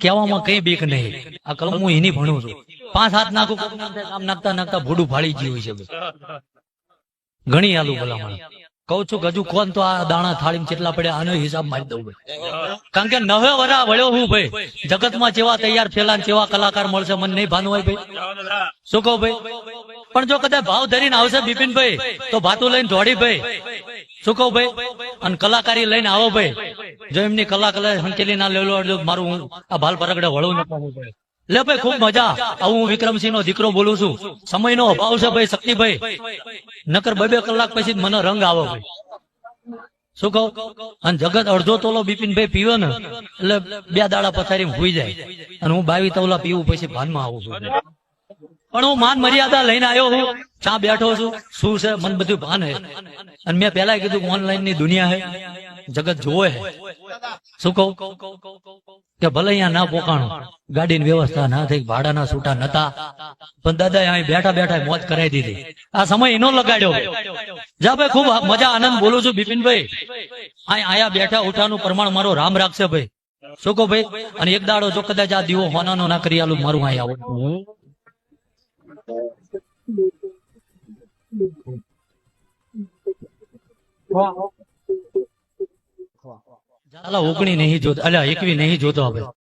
કહેવામાં કઈ બીક નહીં. આ કલમ હું એની ભણું છું. પાંચ હાથ નાખું આમ નાખતા નાખતા ભૂડું ફાડી ગયું છે ઘણી આલુ ભલામણ. કહું છું હજુ કોણ તો આ દાણા થાળી કેટલા પડ્યા, આનો હિસાબ મારી દઉં ભાઈ. કારણ કે નવે વરા વળ્યો હું ભાઈ. જગતમાં જેવા તૈયાર થયેલા જેવા કલાકાર મળશે, મને નહીં ભાનું હોય ભાઈ. શું કહું ભાઈ? પણ જો કદાચ ભાવ ધરીને આવશે બિપિનભાઈ, તો ભાતું લઈને દોડી ભાઈ. શું કહું ભાઈ? અને કલાકારી લઈને આવો ભાઈ. જો એમની કલા કલા ના લેલો મારું આ ભાલ પરગડે વળવું ન ભાઈ લે ભાઈ, ખૂબ મજા. હું વિક્રમસિંહ નો દીકરો બોલું છું. સમયનો અભાવ છે ભાઈ, શક્તિભાઈ. નકર બે બે કલાક પછી મને રંગ આવે ભાઈ. શું કહું? અને જગત અડધો તોલો બિપિનભાઈ પીવે ને, એટલે બે દાડા પથારી હુઈ જાય. અને હું બાવી તોલા પીવું પછી ભાનમાં આવું છું. પણ હું માન મર્યાદા લઈને આવ્યો હું. ચા બેઠો છું. શું છે? મન બધું ભાન હે. અને મેં પેલા કીધું ઓનલાઈનની દુનિયા હે. જગત જોવે શું કહું? કે ભલે અહીંયા ના પોકાણો, ગાડીની વ્યવસ્થા ના થઈ, ભાડાના છૂટા નતા, પણ દાદા અહીં બેઠા બેઠા મોજ કરાવી દીધી. આ સમય એનો લગાડ્યો. જા ભાઈ, ખૂબ મજા, આનંદ બોલું છું બિપિનભાઈ. અહીં આયા બેઠા ઉઠાનું પ્રમાણ મારો રામ રાખશે ભાઈ. શું કહો ભાઈ? અને એક દાડો જો કદાચ આ દીવો હોનાનો ના કરી આલું, મારું અહીં આવું. ચાલો ઓગણી નહીં જોતો અલ્યા એકવી નહીં જોતો હવે